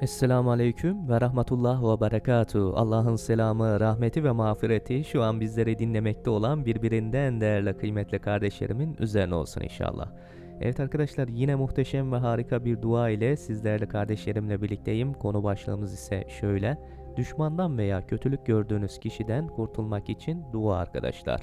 Esselamu Aleyküm ve Rahmetullah ve Berekatuhu. Allah'ın selamı, rahmeti ve mağfireti şu an bizleri dinlemekte olan birbirinden değerli kıymetli kardeşlerimin üzerine olsun inşallah. Evet arkadaşlar yine muhteşem ve harika bir dua ile sizlerle kardeşlerimle birlikteyim. Konu başlığımız ise şöyle. Düşmandan veya kötülük gördüğünüz kişiden kurtulmak için dua arkadaşlar.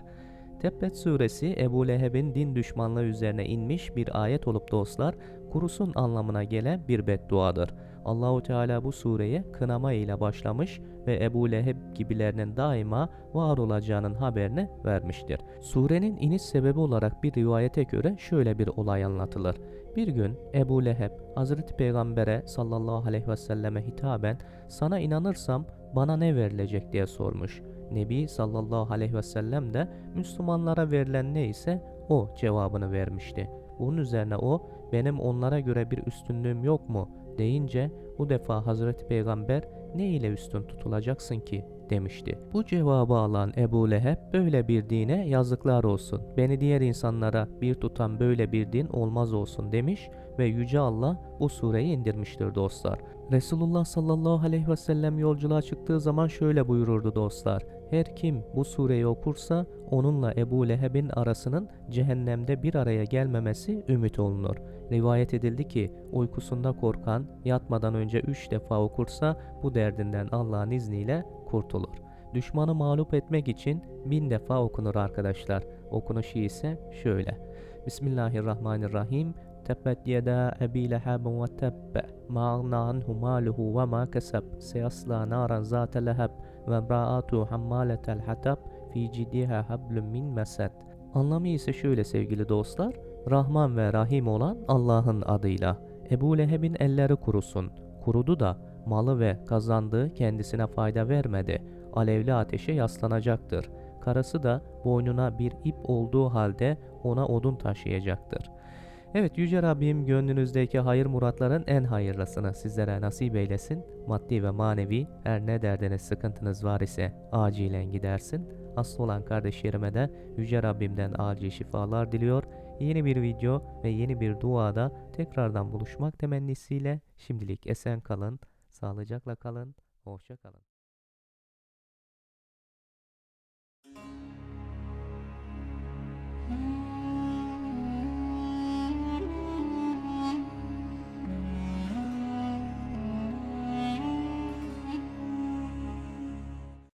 Tebbet suresi Ebu Leheb'in din düşmanlığı üzerine inmiş bir ayet olup dostlar kurusun anlamına gelen bir bedduadır. Allahu Teala bu sureye kınama ile başlamış ve Ebu Leheb gibilerinin daima var olacağının haberini vermiştir. Surenin iniş sebebi olarak bir rivayete göre şöyle bir olay anlatılır. Bir gün Ebu Leheb Hazreti Peygamber'e sallallahu aleyhi ve selleme hitaben sana inanırsam bana ne verilecek diye sormuş. Nebi sallallahu aleyhi ve sellem de Müslümanlara verilen neyse o cevabını vermişti. Bunun üzerine o benim onlara göre bir üstünlüğüm yok mu deyince bu defa Hazreti Peygamber ne ile üstün tutulacaksın ki demişti. Bu cevabı alan Ebu Leheb böyle bir dine yazıklar olsun. Beni diğer insanlara bir tutan böyle bir din olmaz olsun demiş ve Yüce Allah bu sureyi indirmiştir dostlar. Resulullah sallallahu aleyhi ve sellem yolculuğa çıktığı zaman şöyle buyururdu dostlar. Her kim bu sureyi okursa onunla Ebu Leheb'in arasının cehennemde bir araya gelmemesi ümit olunur. Rivayet edildi ki uykusunda korkan yatmadan önce üç defa okursa bu derdinden Allah'ın izniyle kurtulur. Düşmanı mağlup etmek için bin defa okunur arkadaşlar. Okunuşu ise şöyle. Bismillahirrahmanirrahim. Tebbet yeda ebi lehabin ve tebbe. Ma agna anhu maluhu ve ma keseb. Seyasla naran zate leheb. Ve mraatu hammaletel hatab. Fi cidiha hablum min mesed. Anlamı ise şöyle sevgili dostlar. Rahman ve Rahim olan Allah'ın adıyla. Ebu Leheb'in elleri kurusun. Kurudu da malı ve kazandığı kendisine fayda vermedi. Alevli ateşe yaslanacaktır. Karısı da boynuna bir ip olduğu halde ona odun taşıyacaktır. Evet Yüce Rabbim gönlünüzdeki hayır muratların en hayırlısını sizlere nasip eylesin. Maddi ve manevi her ne derdiniz sıkıntınız var ise acilen gidersin. Hasta olan kardeşlerime de Yüce Rabbimden acil şifalar diliyor. Yeni bir video ve yeni bir duada tekrardan buluşmak temennisiyle şimdilik esen kalın, sağlıcakla kalın, hoşça kalın.